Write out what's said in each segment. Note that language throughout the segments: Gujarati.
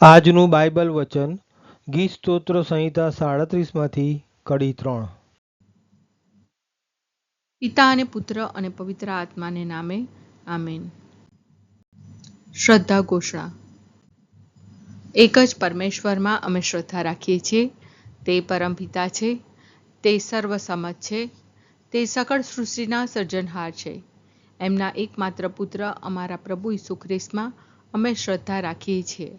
આજનું બાઇબલ વચન, ગીત સ્તોત્ર સંહિતા સાડત્રીસમાંથી કડી ત્રણ. પિતા અને પુત્ર અને પવિત્ર આત્માને નામે, આમેન. શ્રદ્ધા ઘોષણા. એક જ પરમેશ્વરમાં અમે શ્રદ્ધા રાખીએ છીએ, તે પરમપિતા છે, તે સર્વસમજ છે, તે સકળ સૃષ્ટિના સર્જનહાર છે. એમના એકમાત્ર પુત્ર અમારા પ્રભુ ઈસુ ખ્રિસ્તમાં અમે શ્રદ્ધા રાખીએ છીએ.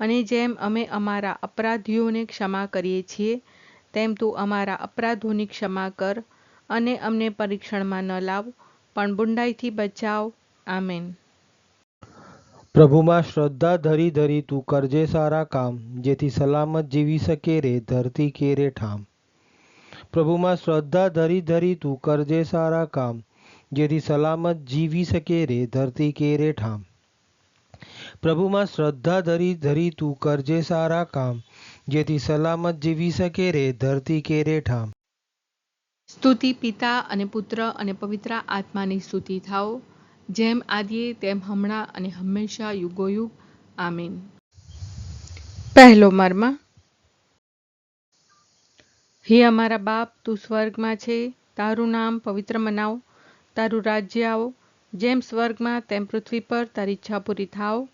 અને જેમ અમે અમારા અપરાધીઓને ક્ષમા કરીએ છીએ, તેમ તું અમારા અપરાધોની ક્ષમા કર અને અમને પરીક્ષણમાં ન લાવ, પણ બુંડાઈથી બચાવ. આમેન. પ્રભુમાં શ્રદ્ધા ધરી ધરી તું કરજે સારા કામ, જેથી સલામત જીવી શકે રે, ધરતી કેરે ઠામ. પ્રભુમાં શ્રદ્ધા ધરી ધરી તું કરજે સારા કામ, જેથી સલામત જીવી શકે રે, ધરતી કેરે ઠામ. પ્રભુમાં શ્રદ્ધા ધરી ધરી તું કરજે સારા કામ, જેથી સલામત જીવી શકે રે, ધરતી કેરે ઠામ. સ્તુતિ પિતા અને પુત્ર અને પવિત્ર આત્માની સ્તુતિ થાઓ, જેમ આદિએ તેમ હમણાં અને હંમેશા યુગોયુગ. આમીન. પહેલો મર્મ. હે અમારા બાપ, તું સ્વર્ગમાં છે, તારું નામ પવિત્ર મનાવ, તારું રાજ્ય આવો, જેમ સ્વર્ગમાં તેમ પૃથ્વી પર તારી ઈચ્છા પૂરી થાવ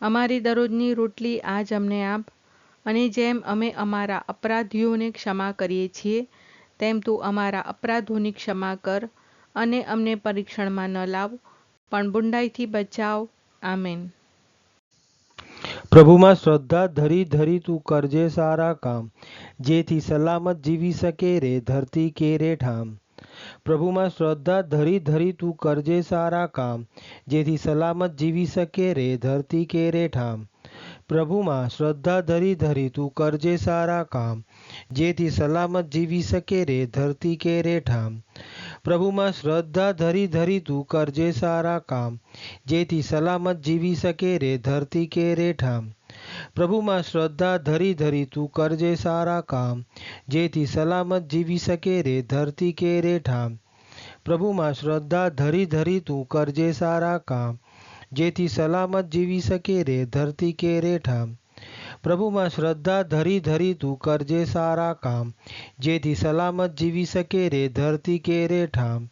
અમારી દરરોજની રોટલી આજ અમને આપ અને જેમ અમે અમારા અપરાધીઓને ક્ષમા કરીએ છીએ, તેમ તું અમારા અપરાધોની ક્ષમા કર અને અમને પરીક્ષણમાં ન લાવ, પણ બુંડાઈથી બચાવ. આમેન. પ્રભુમાં શ્રદ્ધા ધરી ધરી તું કરજે સારા કામ, જેથી સલામત જીવી શકે રે, ધરતી કેરે ઠામ. પ્રભુમાં શ્રદ્ધા ધરી ધરી તું કરજે સારા કામ, જેથી સલામત જીવી શકે રે, ધરતી કેરે ઠામ. પ્રભુમાં શ્રદ્ધા ધરી ધરી તું કરજે સારા કામ, જેથી સલામત જીવી શકે રે, ધરતી કેરે ઠામ. પ્રભુમાં શ્રદ્ધા ધરી ધરી તું કરજે સારા કામ, જેથી સલામત જીવી શકે રે, ધરતી કેરે ઠામ. પ્રભુમાં શ્રદ્ધા ધરી ધરી તું કરજે સારા કામ, જેથી સલામત જીવી શકે રે, ધરતી કેરે ઠામ. પ્રભુમાં શ્રદ્ધા ધરી ધરી તું કરજે સારા કામ, જેથી સલામત જીવી શકે રે, ધરતી કેરે ઠામ. પ્રભુમાં શ્રદ્ધા ધરી ધરી તું કરજે સારા કામ, જેથી સલામત જીવી શકે રે, ધરતી કેરે ઠામ.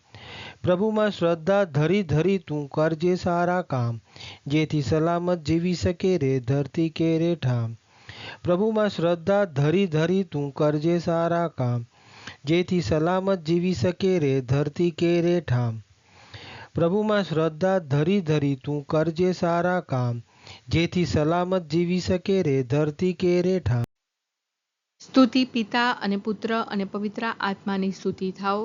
પ્રભુમાં શ્રદ્ધા ધરી ધરી તું કરજે સારા કામ, જેથી સલામત જીવી શકે રે, ધરતી કેરે ઠામ. પ્રભુમાં શ્રદ્ધા ધરી ધરી તું કરજે સારા કામ, જેથી સલામત જીવી શકે રે, ધરતી કેરે ઠામ. પ્રભુમાં શ્રદ્ધા ધરી ધરી તું કરજે સારા કામ, જેથી સલામત જીવી શકે રે, ધરતી કેરે ઠામ. સ્તુતિ પિતા અને પુત્ર અને પવિત્ર આત્માની સ્તુતિ થાઓ.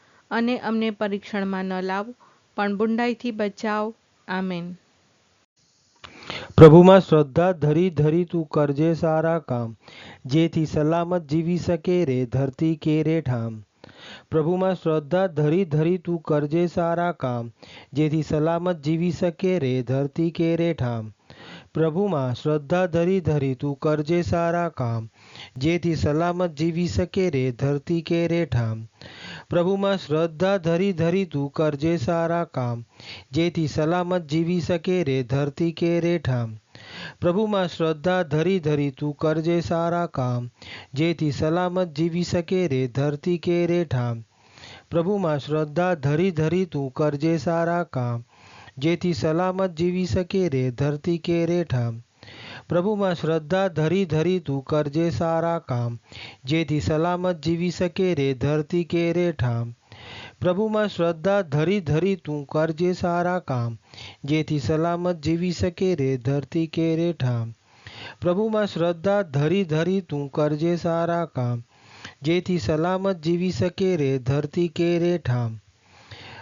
અને અમને પરીક્ષણમાં ન લાવ, પણ બુંડાઈથી બચાવ. આમેન. પ્રભુમાં શ્રદ્ધા ધરી ધરી તું કરજે સારા કામ, જેથી સલામત જીવી શકે રે, ધરતી કેરે ઠામ. પ્રભુમાં શ્રદ્ધા ધરી ધરી તું કરજે સારા કામ, જેથી સલામત જીવી શકે રે, ધરતી કેરે ઠામ. પ્રભુમાં શ્રદ્ધા ધરી ધરી તું કરજે સારા કામ, જેથી સલામત જીવી શકે રે, ધરતી કે રે ઠામ. પ્રભુમાં શ્રદ્ધા ધરી ધરી તું કરજે સારા કામ. જેથી સલામત જીવી શકે રે, ધરતી કે રે ઠામ. પ્રભુમાં શ્રદ્ધા ધરી ધરી તું કરજે સારા કામ. જેથી સલામત જીવી શકે રે, ધરતી કે રે ઠામ. પ્રભુમાં શ્રદ્ધા ધરી ધરી તું કરજે સારા કામ. જેથી સલામત જીવી શકે રે, ધરતી કે રે ઠામ. પ્રભુમાં શ્રદ્ધા ધરી ધરી તું કરજે સારા કામ, જેથી સલામત જીવી શકે રે, ધરતી કે રે ઠામ. પ્રભુમાં શ્રદ્ધા ધરી ધરી તું કરજે સારા કામ, જેથી સલામત જીવી શકે રે, ધરતી કે રે ઠામ. પ્રભુમાં શ્રદ્ધા ધરી ધરી તું કરજે સારા કામ, જેથી સલામત જીવી શકે રે, ધરતી કે રે ઠામ.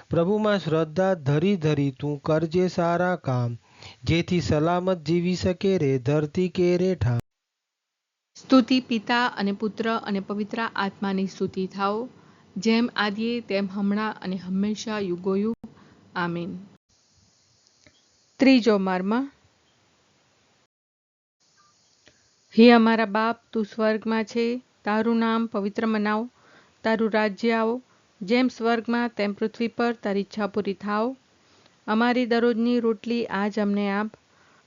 પ્રભુમાં શ્રદ્ધા ધરી ધરી તું કરજે સારા કામ જેથી સલામત જીવી શકે રે, ધરતી કે રે ઠા સ્તુતિ પિતા અને પુત્ર અને પવિત્ર આત્માની સ્તુતિ થાઓ. જેમ આદિએ, તેમ હમણાં અને હંમેશા યુગોયુગ આમીન. ત્રીજો મર્મ. હે અમારા બાપ, તું સ્વર્ગમાં છે. તારું નામ પવિત્ર મનાવ. તારું રાજ્ય આવો. જેમ સ્વર્ગમાં, તેમ પૃથ્વી પર તારી ઈચ્છા પૂરી થાવ અમારી દરરોજની રોટલી આજ અમને આપ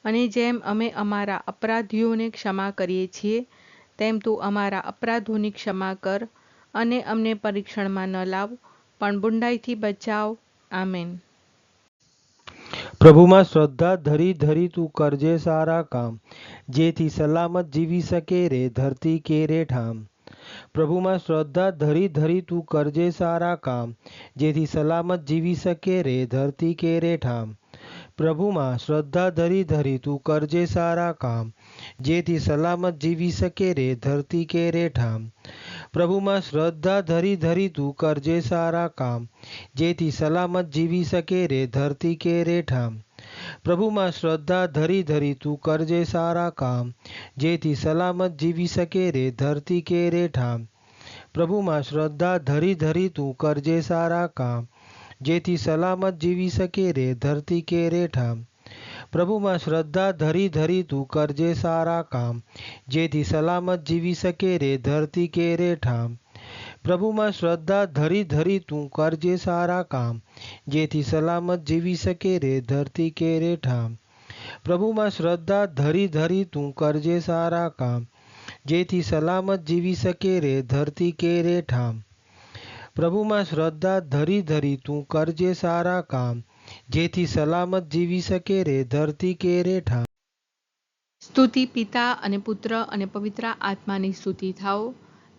અને જેમ અમે અમારા અપરાધીઓને ક્ષમા કરીએ છીએ, તેમ તું અમારા અપરાધોની ક્ષમા કર અને અમને પરીક્ષણમાં ન લાવ, પણ બુંડાઈથી બચાવ. આમેન. પ્રભુમાં શ્રદ્ધા ધરી ધરી તું કરજે સારા કામ, જેથી સલામત જીવી શકે રે, ધરતી કે રે ઠામ. પ્રભુમાં શ્રદ્ધા ધરી ધરી તું કરજે સારા કામ, જેથી સલામત જીવી શકે રે, ધરતી કે રે ઠામ. પ્રભુમાં શ્રદ્ધા ધરી ધરી તું કરજે સારા કામ, જેથી સલામત જીવી શકે રે, ધરતી કે રે ઠામ. પ્રભુમાં શ્રદ્ધા ધરી ધરી તું કરજે સારા કામ, જેથી સલામત જીવી શકે રે, ધરતી કે રે ઠામ. પ્રભુમાં શ્રદ્ધા ધરી ધરી તું કરજે સારા કામ, જેથી સલામત જીવી શકે રે, ધરતી કે રે ઠામ. પ્રભુમાં શ્રદ્ધા ધરી ધરી તું કરજે સારા કામ, જેથી સલામત જીવી શકે રે, ધરતી કે રે ઠામ. પ્રભુમાં શ્રદ્ધા ધરી ધરી તું કરજે સારા કામ, જેથી સલામત જીવી શકે રે, ધરતી કે રે ઠામ. પ્રભુમાં શ્રદ્ધા ધરી ધરી તું કરજે સારા કામ, જેથી સલામત જીવી શકે રે, ધરતી કે રે ઠામ. પ્રભુમાં શ્રદ્ધા ધરી ધરી તું કરજે સારા કામ, જેથી સલામત જીવી શકે રે, ધરતી કે રે ઠામ. પ્રભુમાં શ્રદ્ધા ધરી ધરી તું કરજે સારા કામ, જેથી સલામત જીવી શકે રે, ધરતી કે રે ઠામ. સ્તુતિ પિતા અને પુત્ર અને પવિત્ર આત્માની સ્તુતિ થાઓ.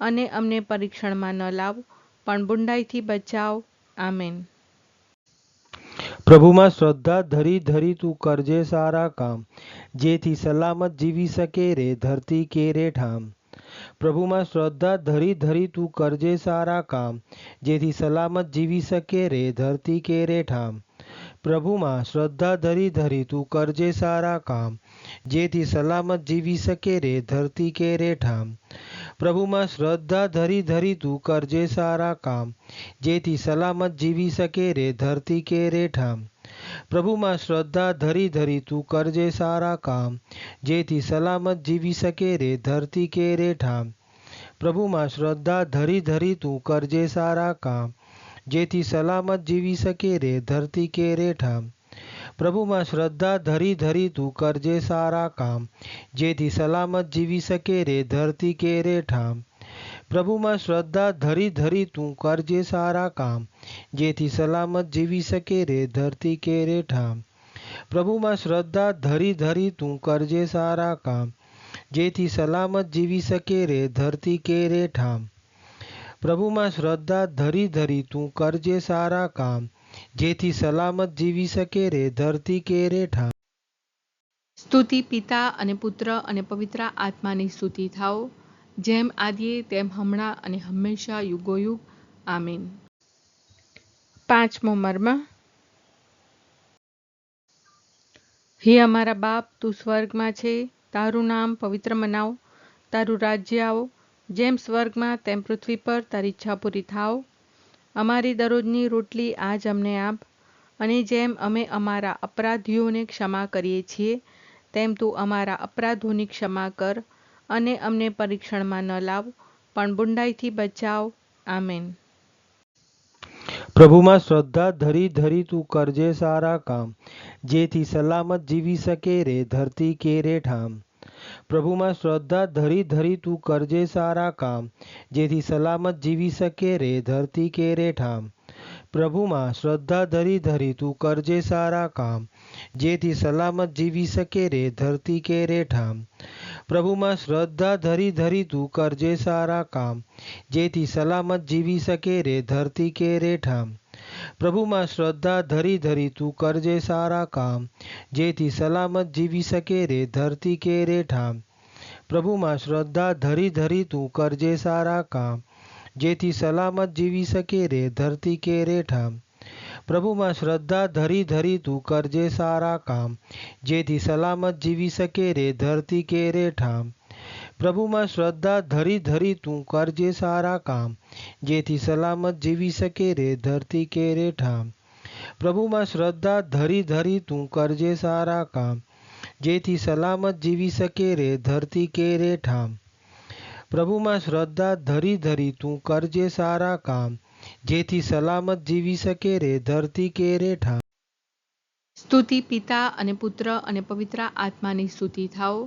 અને અમને પરીક્ષણમાં ન લાવ. પણ બુંડાઈથી બચાવ. આમેન. પ્રભુમાં શ્રદ્ધા ધરી ધરી તું કરજે સારા કામ. જેથી સલામત જીવી શકે રે, ધરતી કે રે ઠામ. પ્રભુમાં શ્રદ્ધા ધરી ધરી તું કરજે સારા કામ. જેથી સલામત જીવી શકે રે, ધરતી કે રે ઠામ. પ્રભુમાં શ્રદ્ધા ધરી ધરી તું કરજે સારા કામ. જેથી સલામત જીવી શકે રે, ધરતી કે રે ઠામ. પ્રભુમાં શ્રદ્ધા ધરી ધરી તું કરજે સારા કામ. જેથી સલામત જીવી શકે રે, ધરતી કે રે ઠામ. પ્રભુમાં શ્રદ્ધા ધરી ધરી તું કરજે સારા કામ. જેથી સલામત જીવી શકે રે, ધરતી કે રે ઠામ. પ્રભુમાં શ્રદ્ધા ધરી ધરી તું કરજે સારા કામ. જેથી સલામત જીવી શકે રે, ધરતી કે રે ઠામ. પ્રભુમાં શ્રદ્ધા ધરી ધરી તું કરજે સારા કામ. જેથી સલામત જીવી શકે રે, ધરતી કે રે ઠામ. પ્રભુમાં શ્રદ્ધા ધરી ધરી તું કરજે સારા કામ. જેથી સલામત જીવી શકે રે, ધરતી કે રે ઠામ. પ્રભુમાં શ્રદ્ધા ધરી ધરી તું કરજે સારા કામ. જેથી સલામત જીવી શકે રે, ધરતી કે રે ઠામ. પ્રભુમાં શ્રદ્ધા ધરી ધરી તું કરજે સારા કામ. જેથી સલામત જીવી શકે રે, ધરતી કે રે ઠા સ્તુતિ પિતા અને પુત્ર અને પવિત્ર આત્માની સ્તુતિ થાઓ. જેમ આદિએ, તેમ હમણાં અને હંમેશા યુગોયુગ. આમીન. પાંચમો મર્મ. હે અમારા બાપ, તું સ્વર્ગમાં છે. તારું નામ પવિત્ર મનાવ. તારું રાજ્ય આવો. જેમ સ્વર્ગમાં, તેમ પૃથ્વી પર તારી ઈચ્છા પૂરી થાવ અમારી દરરોજની રોટલી આજ અમને આપ. અને જેમ અમે અમારા અપરાધીઓને ક્ષમા કરીએ છીએ, તેમ તું અમારા અપરાધોની ક્ષમા કર અને અમને પરીક્ષણમાં ન લાવ, પણ બુંડાઈથી બચાવ. આમેન. પ્રભુમાં શ્રદ્ધા ધરી ધરી તું કરજે સારા કામ, જેથી સલામત જીવી શકે રે, ધરતી કે રે ઠામ. પ્રભુમાં શ્રદ્ધા ધરી ધરી તું કરજે સારા કામ, જેથી સલામત જીવી શકે રે, ધરતી કે રે ઠામ. પ્રભુમાં શ્રદ્ધા ધરી ધરી તું કરજે સારા કામ, જેથી સલામત જીવી શકે રે, ધરતી કે રે ઠામ. પ્રભુમાં શ્રદ્ધા ધરી ધરી તું કરજે સારા કામ, જેથી સલામત જીવી શકે રે, ધરતી કે રે ઠામ. પ્રભુમાં શ્રદ્ધા ધરી ધરી તું કરજે સારા કામ, જેથી સલામત જીવી શકે રે, ધરતી કે રે ઠામ. પ્રભુમાં શ્રદ્ધા ધરી ધરી તું કરજે સારા કામ, જેથી સલામત જીવી શકે રે, ધરતી કે રે ઠામ. પ્રભુમાં શ્રદ્ધા ધરી ધરી તું કરજે સારા કામ, જેથી સલામત જીવી શકે રે, ધરતી કે રે ઠામ. પ્રભુમાં શ્રદ્ધા ધરી ધરી તું કરજે સારા કામ, જેથી સલામત જીવી શકે રે ધરતી કે રે ઠામ. પ્રભુમાં શ્રદ્ધા ધરી ધરી તું કરજે સારા કામ, જેથી સલામત જીવી શકે રે ધરતી કે રે ઠામ. પ્રભુમાં શ્રદ્ધા ધરી ધરી તું કરજે સારા કામ, જેથી સલામત જીવી શકે રે ધરતી કે રે ઠામ. સ્તુતિ પિતા અને પુત્ર અને પવિત્ર આત્માની સ્તુતિ થાઓ.